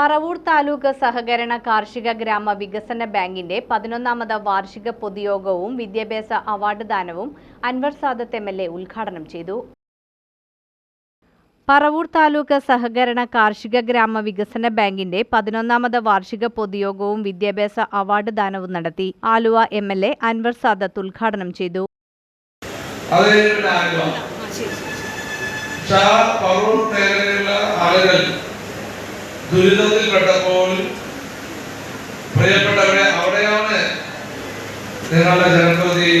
പറവൂർ താലൂക്ക് സഹകരണ കാർഷിക ഗ്രാമ വികസന ബാങ്കിന്റെ പതിനൊന്നാമത് വാർഷിക പൊതുയോഗവും വിദ്യാഭ്യാസ award ദാനവും Anwar Sadath M L A ഉദ്ഘാടനം ചെയ്തു. പറവൂർ താലൂക്ക് സഹകരണ കാർഷിക ഗ്രാമ വികസന ബാങ്കിന്റെ പതിനൊന്നാമത് വാർഷിക പൊതുയോഗവും വിദ്യാഭ്യാസ അവാർഡ് ദാനവും നടത്തി Aluva M L A Anwar Sadath ഉദ്ഘാടനം ചെയ്തു. ആളുകൾ ദുരിതത്തിൽപ്പെട്ടപ്പോൾ പ്രിയപ്പെട്ടവരെ അവിടെയാണ് നിങ്ങളുടെ ജനപ്രതി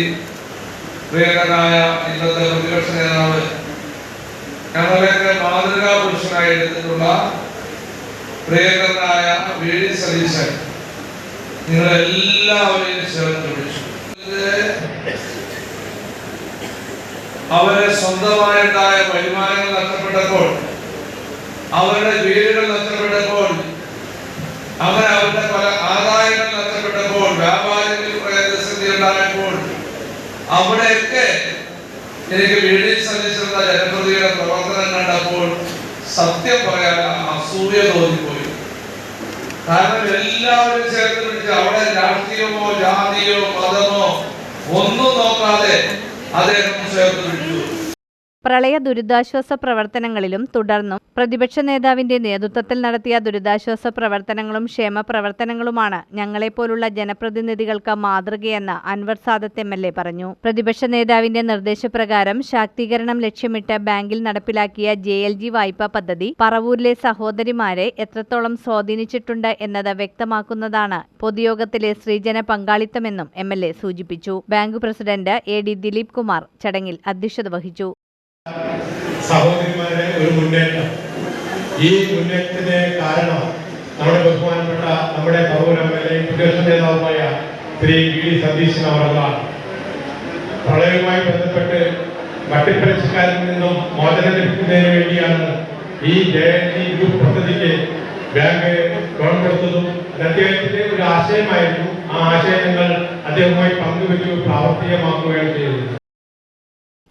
പ്രിയങ്കനായ ഇന്നത്തെ പ്രതിപക്ഷ നേതാവ് ഞങ്ങളെയൊക്കെ മാതൃകാ പുരുഷനായി എടുത്തിട്ടുള്ള പ്രിയങ്കരനായ വി. ഡി. സതീശൻ. നിങ്ങളെല്ലാവരെയും ചേർത്ത് വിളിച്ചു അവരെ സ്വന്തമായിട്ടായ വരുമാനങ്ങൾ നഷ്ടപ്പെട്ടപ്പോൾ അവരുടെ വീടുകൾ നഷ്ടപ്പെട്ടപ്പോൾ അവിടെയൊക്കെ എനിക്ക് വീടിൽ സന്ദർശിച്ചിരുന്ന ജനപ്രതിയുടെ പ്രവർത്തനം കണ്ടപ്പോൾ സത്യം പറയാൻ അസൂയ തോന്നിപ്പോയി. കാരണം എല്ലാവരും ചേർത്ത് പിടിച്ച് അവിടെ രാഷ്ട്രീയമോ ജാതിയോ മതമോ ഒന്നും നോക്കാതെ അദ്ദേഹം ചേർത്ത് പിടിച്ചു. പ്രളയ ദുരിതാശ്വാസ പ്രവർത്തനങ്ങളിലും തുടർന്നും പ്രതിപക്ഷ നേതാവിന്റെ നേതൃത്വത്തിൽ നടത്തിയ ദുരിതാശ്വാസ പ്രവർത്തനങ്ങളും ക്ഷേമ പ്രവർത്തനങ്ങളുമാണ് ഞങ്ങളെപ്പോലുള്ള ജനപ്രതിനിധികൾക്ക് മാതൃകയെന്ന് Anwar Sadath M L A പറഞ്ഞു. പ്രതിപക്ഷ നേതാവിന്റെ നിർദ്ദേശപ്രകാരം ശാക്തീകരണം ലക്ഷ്യമിട്ട് ബാങ്കിൽ നടപ്പിലാക്കിയ ജെ എൽ ജി വായ്പാ പദ്ധതി പറവൂരിലെ സഹോദരിമാരെ എത്രത്തോളം സ്വാധീനിച്ചിട്ടുണ്ട് എന്നത് വ്യക്തമാക്കുന്നതാണ് പൊതുയോഗത്തിലെ സ്ത്രീജന പങ്കാളിത്തമെന്നും എം എൽ എ സൂചിപ്പിച്ചു. Bank president A D Dileep Kumar ചടങ്ങിൽ അധ്യക്ഷത വഹിച്ചു. സഹോദരിമാരുടെ ഒരു മുന്നേറ്റം. ഈ മുന്നേറ്റത്തിന് കാരണം നമ്മുടെ ബഹുമാനപ്പെട്ട നമ്മുടെ നേതാവുമായ ശ്രീ വി ഡി സതീശൻ അവർക്കാണ് പ്രളയവുമായി ബന്ധപ്പെട്ട് വട്ടിപ്പലിശക്കാരിൽ നിന്നും മോചനം ലഭിക്കുന്നതിന് വേണ്ടിയാണ് ഈ ജയന്തി ഗ്രൂപ്പ് പദ്ധതിക്ക് ബാങ്ക് ലോൺ കൊടുത്തതും അദ്ദേഹത്തിന്റെ ഒരു ആശയമായിരുന്നു. ആ ആശയം ഞങ്ങൾ അദ്ദേഹവുമായി പങ്കുവെച്ചു പ്രാവർത്തികമാക്കുകയാണ് ചെയ്തത്.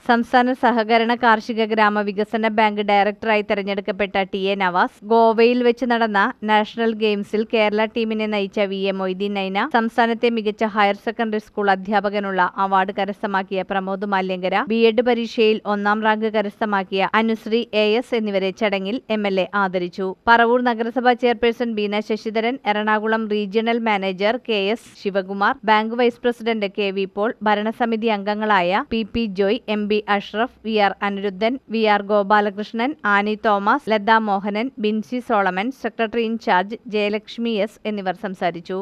സംസ്ഥാന സഹകരണ കാർഷിക ഗ്രാമ വികസന ബാങ്ക് ഡയറക്ടറായി തെരഞ്ഞെടുക്കപ്പെട്ട ടി എ നവാസ് ഗോവയിൽ വെച്ച് നടന്ന നാഷണൽ ഗെയിംസിൽ കേരള ടീമിനെ നയിച്ച വി എ മൊയ്തീൻ നൈന സംസ്ഥാനത്തെ മികച്ച ഹയർ സെക്കൻഡറി സ്കൂൾ അധ്യാപകനുള്ള അവാർഡ് കരസ്ഥമാക്കിയ പ്രമോദ് മാല്യങ്കര ബി എഡ് പരീക്ഷയിൽ ഒന്നാം റാങ്ക് കരസ്ഥമാക്കിയ അനുശ്രീ എ എസ് എന്നിവരെ ചടങ്ങിൽ എം എൽ എ ആദരിച്ചു. പറവൂർ നഗരസഭാ chairperson Beena Sasidharan Ernakulam regional manager K S Sivakumar bank vice president K V Paul ഭരണസമിതി അംഗങ്ങളായ P P Joy M B Ashraf V R Anirudhan V R Gopalakrishnan Annie Thomas Latha Mohanan Binsy Solomon secretary in charge Jayalakshmi S എന്നിവർ സംസാരിച്ചു.